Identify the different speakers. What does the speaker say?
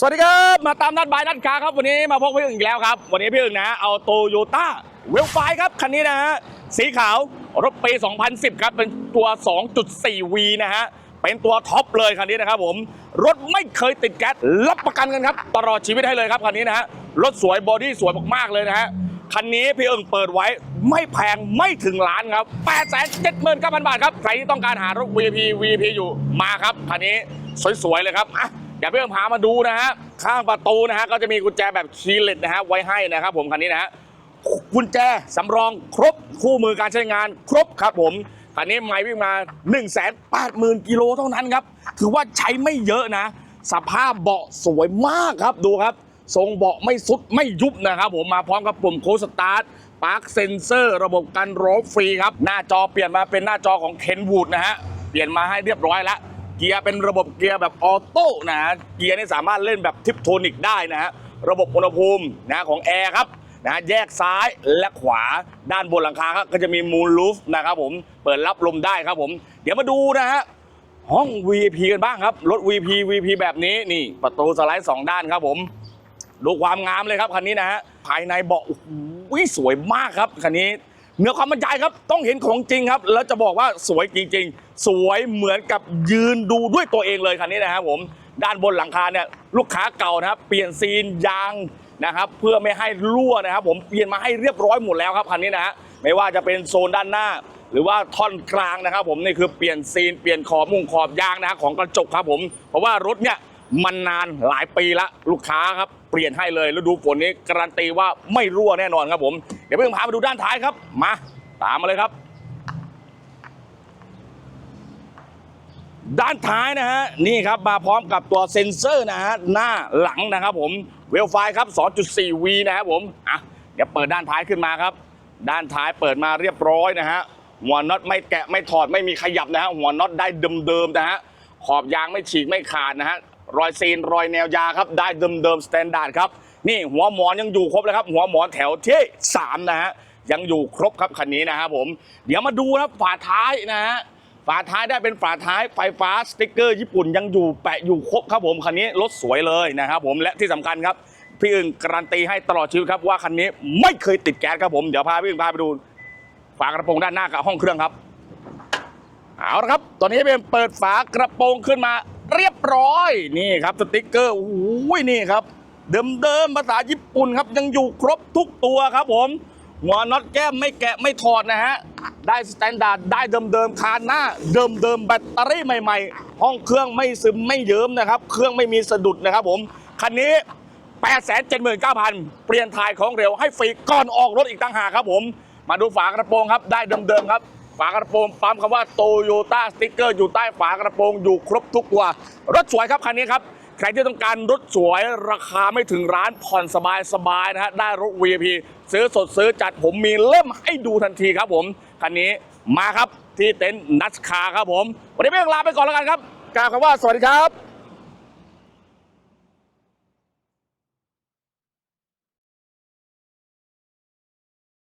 Speaker 1: สวัสดีครับ มาตามนัดบายนัดค้าครับวันนี้มาพบพี่อึ่งอีกแล้วครับ วันนี้พี่อึ่งนะฮะเอาโตโยต้าเวลไฟครับ คันนี้นะฮะสีขาวรถปี 2010 ครับ เป็นตัว 2.4V นะฮะ เป็นตัวท็อปเลยคันนี้นะครับผม รถไม่เคยติดแก๊สรับประกันกันครับ ตลอดชีวิตให้เลยครับคันนี้นะฮะ รถสวยบอดี้สวยมากๆเลยนะฮะ คันนี้พี่เอิงเปิดไว้ไม่แพงไม่ถึงล้านครับ8 7 9 0 0 0 บาทครับ ใครที่ต้องการหารถ VP VP อยู่มาครับคันนี้สวยๆเลยครับอะ เดี๋ยวพี่เอิงพามาดูนะฮะข้างประตูนะฮะก็จะมีกุญแจแบบคีย์เลสนะฮะไว้ให้นะครับผมคันนี้นะฮะกุญแจสำรองครบคู่มือการใช้งานครบครับผมคันนี้ไม่วิ่งมา 1 8 0 0 0 0กิโลเท่านั้นครับถือว่าใช้ไม่เยอะนะ สภาพเบาะสวยมากครับดูครับ ทรงเบาะไม่สุดไม่ยุบนะครับผมมาพร้อมกับปุ่มโคสตาร์ทปาร์คเซนเซอร์ระบบกันรบฟรีครับ หน้าจอเปลี่ยนมาเป็นหน้าจอของเคนวูดนะฮะ เปลี่ยนมาให้เรียบร้อยแล้ว เกียร์เป็นระบบเกียร์แบบออโต้นะฮะเกียร์นี่สามารถเล่นแบบทิปโทนิกได้นะฮะระบบอุณหภูมินะของแอร์ครับนะแยกซ้ายและขวาด้านบนหลังคาครับก็จะมีมูลลูฟนะครับผมเปิดรับลมได้ครับผม เดี๋ยวมาดูนะฮะห้อง VIP กันบ้างครับ รถ VP VP แบบนี้นี่ประตูสไลด์สองด้านครับผมดูความงามเลยครับคันนี้นะฮะภายในเบาะโอ้โหสวยมากครับคันนี้ เหนือความบรรยายครับต้องเห็นของจริงครับ แล้วจะบอกว่าสวยจริง ๆ สวยเหมือนกับยืนดูด้วยตัวเองเลยคันนี้นะครับผมด้านบนหลังคาเนี่ยลูกค้าเก่านะครับ เปลี่ยนซีนยางนะครับเพื่อไม่ให้รั่วนะครับ ผมเปลี่ยนมาให้เรียบร้อยหมดแล้วครับคันนี้นะฮะไม่ว่าจะเป็นโซนด้านหน้า หรือว่าท่อนกลางนะครับ ผมนี่คือเปลี่ยนซีนเปลี่ยนขอบมุงขอบยางนะของกระจกครับผมเพราะว่ารถเนี่ยมันนานหลายปีละลูกค้าครับเปลี่ยนให้เลยแล้วดูฝนนี้การันตีว่าไม่รั่วแน่นอนครับผม เดี๋ยวเพิ่งพาไปดูด้านท้ายครับ มา ตามมาเลยครับ ด้านท้ายนะฮะนี่ครับมาพร้อมกับตัวเซ็นเซอร์นะฮะหน้าหลังนะครับผมเวลไฟครับ 2.4V นะครับผมอะเดี๋ยวเปิดด้านท้ายขึ้นมาครับ ด้านท้ายเปิดมาเรียบร้อยนะฮะหัวน็อตไม่แกะไม่ถอดไม่มีขยับนะฮะหัวน็อตได้เดิมๆนะฮะขอบยางไม่ฉีกไม่ขาดนะฮะรอยซีนรอยแนวยาครับได้เดิมๆสแตนดาร์ดครับ นี่หัวหมอนยังอยู่ครบเลยครับ หัวหมอนแถวที่สามนะฮะยังอยู่ครบครับคันนี้นะครับผม เดี๋ยวมาดูครับฝาท้ายนะฮะฝาท้ายได้เป็นฝาท้ายไฟฟ้าสติ๊กเกอร์ญี่ปุ่นยังอยู่แปะอยู่ครบครับผมคันนี้รถสวยเลยนะครับผมและที่สำคัญครับพี่อึ่งการันตีให้ตลอดชีวิตครับว่าคันนี้ไม่เคยติดแก๊สครับผมเดี๋ยวพาพี่อึ่งพาไปดูฝากระโปรงด้านหน้ากับห้องเครื่องครับเอาละครับ ตอนนี้เป็นเปิดฝากระโปรงขึ้นมาเรียบร้อยนี่ครับสติ๊กเกอร์โอ้โหนี่ครับ เดิมๆภาษาญี่ปุ่นครับยังอยู่ครบทุกตัวครับผมหัวน็อตแก้มไม่แกะไม่ถอดนะฮะ ได้สแตนดาร์ดได้เดิมๆคานหน้า เดิมๆแบตเตอรี่ใหม่ๆ ห้องเครื่องไม่ซึมไม่เยิ้มนะครับ เครื่องไม่มีสะดุดนะครับผม คันนี้ 879,000 เปลี่ยนถ่ายของเร็วให้ฟรีก่อนออกรถอีกต่างหากครับผม มาดูฝากระโปรงครับ ได้เดิมๆครับ ฝากระโปรงปั๊มคำว่าโตโยต้าสติ๊กเกอร์อยู่ใต้ฝากระโปรงอยู่ครบทุกตัว รถสวยครับคันนี้ครับ ใครที่ต้องการรถสวยราคาไม่ถึงร้านผ่อนสบายสบายๆนะฮะได้รถ VIP ซื้อสดซื้อจัดผมมีเล่มให้ดูทันทีครับผมคันนี้มาครับที่เต็นท์นัชคาครับผม วันนี้ไม่ต้องลาไปก่อนแล้วกันครับกล่าวคำว่าสวัสดีครับ